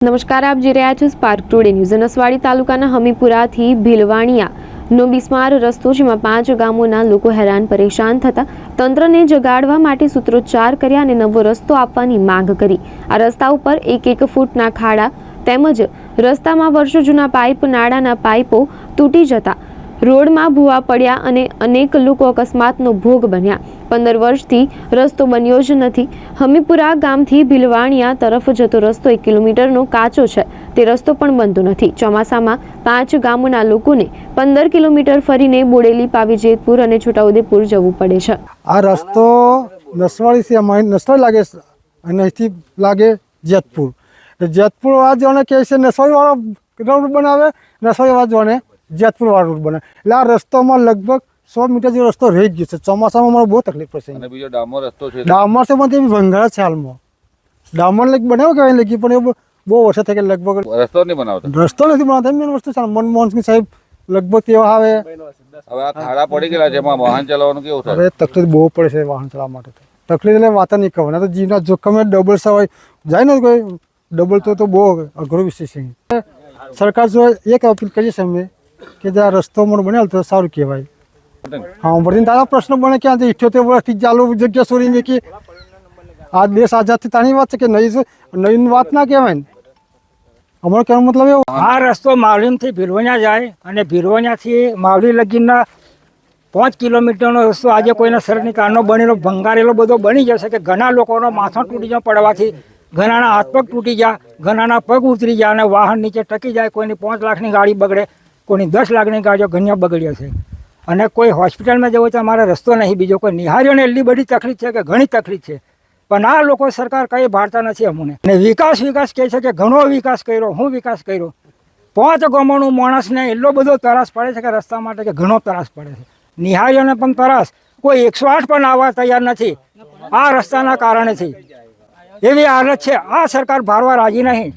નમસ્કાર, આપ જોઈ રહ્યા છો સ્પાર્ક ટુડે ન્યૂઝ નસવાડી તાલુકાના હમીપુરાથી ભીલવાણિયા નો બિસ્માર રસ્તો જેમાં પાંચ ગામોના લોકો હેરાન પરેશાન થતા તંત્રને જગાડવા માટે સૂત્રોચ્ચાર કર્યા અને નવો રસ્તો આપવાની માંગ કરી. આ રસ્તા ઉપર એક એક ફૂટના ખાડા તેમજ રસ્તામાં વર્ષો જૂના પાઇપ, નાળાના પાઇપો તૂટી જતા રોડમાં ભૂવા પડ્યા અને અનેક લોકો અકસ્માતનો ભોગ બન્યા. પંદર વર્ષથી રસ્તો બન્યો જ નથી. હમીપુરા ગામથી ભીલવાણિયા તરફ જતો રસ્તો એક કિલોમીટરનો કાચો છે. તે રસ્તો પણ બનતો નથી. ચોમાસામાં પાંચ ગામોના લોકોને પંદર કિલોમીટર ફરીને બોડેલી, પાવી, જેતપુર અને છોટાઉદેપુર જવું પડે છે. આ રસ્તો નસવાડીથી અમારી નસવાડી લાગે અને અહીંથી લાગે જેતપુર. જેતપુર વાળા જોને કહે છે નસવાડી વાળો રોડ બનાવે નસવાડી વાળા જોને જેતપુર વાળો રોડ બનાવે એટલે આ રસ્તામાં લગભગ સો મીટર જેવો રસ્તો રહી જ ગયો છે. ચોમાસામાં મને બહુ તકલીફ પડશે અને બીજો ડામર રસ્તો છે. ડામર છે પણ તે ભંગાર છે હાલમાં. ડામર લગ બનાવ્યો કહેવાય લગી પણ એ બહુ- બહુ વર્ષો થઈ ગયા લગભગ રસ્તો નહીં બનાવતા. રસ્તો નથી બનાવતા. મેન વસ્તુ છે મનમોહન સિંહ સાહેબ લગભગ તેવા આવે. હવે આ ખાડા પડી ગયેલા છે એમાં વાહન ચલાવવાનું કેવું થાય? અરે તકલીફ બહુ પડે છે વાહન ચલાવવા માટે તકલીફ એટલે વાત નહીં કહો તો જીવના જોખમે ડબલ સવાય જાય ને કોઈ ડબલ તો તો બહુ અઘરો વિષય છે. સરકાર જો એક અપીલ કરીએ છીએ અમે કે જે આ રસ્તો મને બનાવેલ તો સારું કહેવાય. હા વળીને તારા પ્રશ્ન બને કે આજે ઇઠ્યોતેર વર્ષથી ચાલુ જગ્યા છોડીને કે આ દેશ આઝાદથી તાની વાત છે કે નહીં નવીન વાત ના કહેવાય ને. અમારો કહેવાનો મતલબ એવો. આ રસ્તો માવલીમથી ભીરવણ્યા જાય અને ભીલવણિયાથી માવલી લગીના પાંચ કિલોમીટરનો રસ્તો આજે કોઈના શરીરની કારનો બનેલો, ભંગારેલો બધો બની જશે કે ઘણા લોકોનો માથો તૂટી જાય પડવાથી, ઘણાના હાથ પગ તૂટી જાય, ઘણાના પગ ઉતરી જાય અને વાહન નીચે ટકી જાય, કોઈની પાંચ લાખની ગાડી બગડે. કોઈની દસ લાગણી ગાડીઓ ગન્ય બગડ્યો છે. અને કોઈ હોસ્પિટલમાં જવું તો અમારે રસ્તો નહીં, બીજો કોઈ નિહારીઓને એટલી બધી તકલીફ છે કે ઘણી તકલીફ છે. પણ આ લોકો સરકાર કંઈ ભાળતા નથી અમને. અને વિકાસ વિકાસ કહે છે કે ઘણો વિકાસ કર્યો, હું વિકાસ કર્યો. પાંચ ગામોનું માણસને એટલો બધો તરાસ પડે છે કે રસ્તા માટે કે ઘણો તરાસ પડે છે. નિહારીઓને પણ તરાસ. કોઈ એકસો આઠ પણ આવવા તૈયાર નથી. આ રસ્તાના કારણેથી એવી હાલત છે. આ સરકાર ભારવા રાજી નહીં.